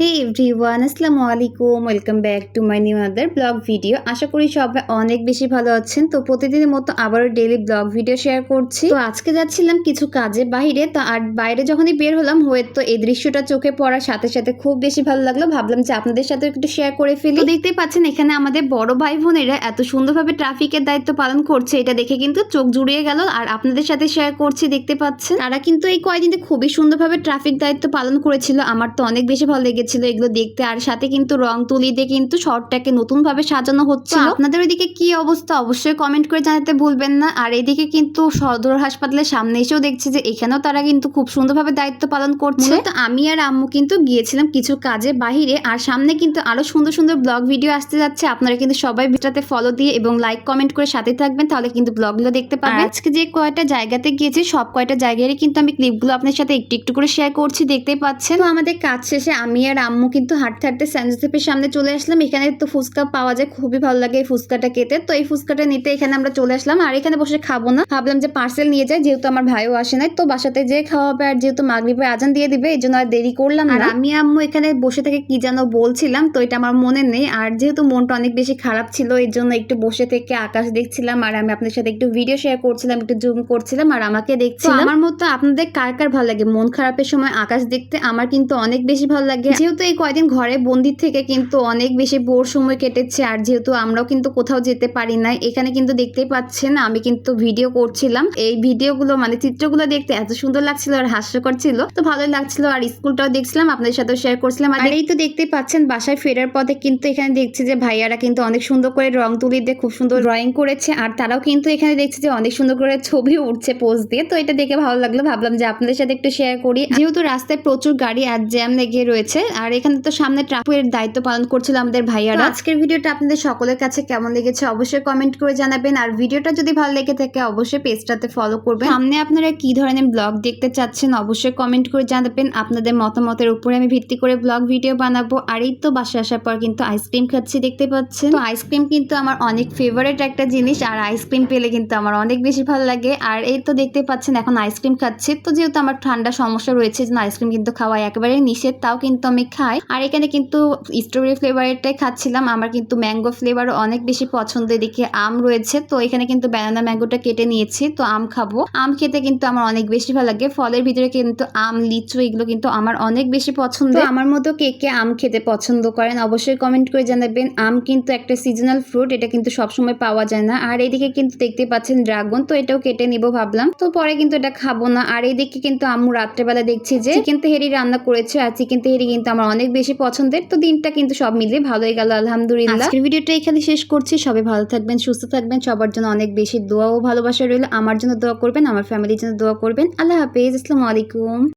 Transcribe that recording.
হে everyone আসসালামু আলাইকুম welcome back to my new other blog video আশা করি সবাই অনেক বেশি ভালো আছেন। তো প্রতিদিনের মতো আবারও ডেইলি ব্লগ ভিডিও শেয়ার করছি। তো আজকে যাচ্ছিলাম কিছু কাজে বাইরে। তো আর বাইরে যখনই বের হলাম হয়ে তো এই দৃশ্যটা চোখে পড়ার সাথে সাথে খুব বেশি ভালো লাগল। ভাবলাম যে আপনাদের সাথে একটু শেয়ার করে ফেলি। দেখতে পাচ্ছেন এখানে আমাদের বড় ভাই বোনেরা এত সুন্দরভাবে ট্রাফিকের দায়িত্ব পালন করছে। এটা দেখে কিন্তু চোখ জুড়িয়ে গেল। আর আপনাদের সাথে শেয়ার করছি, দেখতে পাচ্ছেন। তারা কিন্তু এই কয়দিনে খুবই সুন্দরভাবে ট্রাফিক দায়িত্ব পালন করেছিল। আমার তো অনেক বেশি ভালো লেগেছিল এগুলো দেখতে। আর সাথে কিন্তু রং তুলি দিয়ে কিন্তু শহরটাকে নতুন ভাবে সাজানো হচ্ছে আপনাদের ওইদিকে কি অবস্থা? অবশ্যই কমেন্ট করে জানাতে ভুলবেন না। আর এদিকে কিন্তু সদর হাসপাতালের সামনে এসেও দেখছি যে এখানেও তারা কিন্তু খুব সুন্দরভাবে দায়িত্ব পালন করছে। তো আমি আর আম্মু কিন্তু গিয়েছিলাম কিছু কাজে বাহিরে। আর সামনে কিন্তু আরও সুন্দর সুন্দর ব্লগ ভিডিও আসতে যাচ্ছে। আপনারা কিন্তু সবাই ভিডিওতে ফলো দিয়ে এবং লাইক কমেন্ট করে সাথে থাকবেন। তাহলে কিন্তু ব্লগগুলো দেখতে পাবেন আজকে যে কয়টা জায়গাতে গিয়েছি সব কয়টা জায়গায় কিন্তু আমি ক্লিপগুলো আপনার সাথে একটু একটু করে শেয়ার করছি। দেখতে পাচ্ছেন। তো আমাদের কাজ শেষে আমি আর আম্মু কিন্তু হাঁটতে হাঁটতে স্যান্ডোসেপের সামনে চলে আসলাম। এখানে তো ফুচকা পাওয়া যায় খুবই ভালো লাগে এই ফুচকাটা খেতে। তো এই ফুচকাটা নিতে এখানে আমরা চলে আসলাম। আর এখানে বসে খাব না। ভাবলাম যে পার্সেল নিয়ে যাই যেহেতু আমার ভাইও আসে নাই তো বাসাতে যে খাওয়া হবে আর যেহেতু মাগরিবে আজান দিয়ে দিবে এই জন্য আর দেরি করলাম আর আমি আম্মু এখানে বসে থেকে কি যেন বলছিলাম তো এটা আমার মনে নেই। আর যেহেতু মনটা অনেক বেশি খারাপ ছিল এই জন্য একটু বসে থেকে আকাশ দেখছিলাম আর আমি আপনাদের সাথে একটু ভিডিও শেয়ার করছিলাম একটু জুম করছিলাম আর আমাকে দেখছিলাম। আমার মতো আপনাদের কার কার ভালো লাগে? মন খারাপের সময় আকাশ দেখতে আমার কিন্তু অনেক বেশি ভালো লাগে। যেহেতু এই কয়দিন ঘরে বন্দির থেকে কিন্তু অনেক বেশি বোর সময় কেটেছে আর যেহেতু আমরাও কিন্তু কোথাও যেতে পারি না এখানে কিন্তু দেখতেই পাচ্ছেন আমি কিন্তু ভিডিও করছিলাম। এই ভিডিওগুলো মানে চিত্রগুলো দেখতে এত সুন্দর লাগছিল আর হাস্যকর ছিল। তো ভালোই লাগছিল আর স্কুলটাও দেখছিলাম আপনাদের সাথেও শেয়ার করছিলাম। আর এই তো দেখতে পাচ্ছেন বাসায় ফেরার পথে কিন্তু এখানে দেখছি যে ভাইয়ারা কিন্তু অনেক সুন্দর করে রং তুলি দিয়ে খুব সুন্দর ড্রয়িং করেছে আর তারাও কিন্তু এখানে দেখছি যে অনেক সুন্দর করে ছবি উঠছে পোজ দিয়ে। তো এটা দেখে ভালো লাগল ভাবলাম যে আপনাদের সাথে একটু শেয়ার করি। যেহেতু রাস্তায় প্রচুর গাড়ি আর জ্যাম লেগে রয়েছে আর এখানে তো সামনে ট্রাফিকের দায়িত্ব পালন করছিল আমাদের ভাইয়ারা। আজকের ভিডিওটা আপনাদের সকলের কাছে কেমন লেগেছে অবশ্যই কমেন্ট করে জানাবেন। আর ভিডিওটা যদি ভালো লেগে থাকে অবশ্যই পেজটাতে ফলো করবেন। সামনে আপনারা কি ধরনের ব্লগ দেখতে চাচ্ছেন অবশ্যই কমেন্ট করে জানাবেন। আপনাদের মতামতের উপরে আমি ভিত্তি করে ব্লগ ভিডিও বানাবো। আর এই তো বাসায় আসার পর কিন্তু আইসক্রিম খাচ্ছি দেখতে পাচ্ছেন? তো আইসক্রিম কিন্তু আমার অনেক ফেভারিট একটা জিনিস। আর আইসক্রিম পেলে কিন্তু আমার অনেক বেশি ভালো লাগে। আর এই তো দেখতে পাচ্ছেন এখন আইসক্রিম খাচ্ছি। তো যেহেতু আমার ঠান্ডা সমস্যা রয়েছে যে আইসক্রিম কিন্তু খাওয়া একেবারে নিষেধ। তাও কিন্তু আমি খাই। আর এখানে কিন্তু স্ট্রবেরি ফ্লেভারেরটাই খাচ্ছিলাম। আমার কিন্তু ম্যাঙ্গো ফ্লেভারও অনেক বেশি পছন্দ এদিকে আম রয়েছে। তো এখানে কিন্তু ব্যানানা ম্যাঙ্গোটা কেটে নিয়েছি। তো আম খাব। আম খেতে কিন্তু আমার অনেক বেশি ভালো লাগে। ফলের ভিতরে কিন্তু আম লিচু এগুলো কিন্তু আমার অনেক বেশি পছন্দ আমার মতো কে কে আম খেতে পছন্দ করেন অবশ্যই কমেন্ট করে জানাবেন। আম কিন্তু একটা সিজনাল ফ্রুট এটা কিন্তু সবসময় পাওয়া যায় না। আর এইদিকে কিন্তু দেখতে পাচ্ছেন ড্রাগন তো এটাও কেটে নিব ভাবলাম। তো পরে কিন্তু এটা খাব না। আর এইদিকে কিন্তু আম্মু রাত্রেবেলা দেখছি যে চিকেন তেহেরি রান্না করেছে। আর চিকেন তেহেরি কিন্তু আমার অনেক বেশি পছন্দের। তো দিনটা কিন্তু সব মিলিয়ে ভালোই গেল, আলহামদুলিল্লাহ। আজকের ভিডিওটা এখানে শেষ করছি। সবাই ভালো থাকবেন, সুস্থ থাকবেন। সবার জন্য অনেক বেশি দোয়া ও ভালোবাসা রইল। আমার জন্য দোয়া করবেন, আমার ফ্যামিলির জন্য দোয়া করবেন। আল্লাহ হাফেজ, আসসালামু আলাইকুম।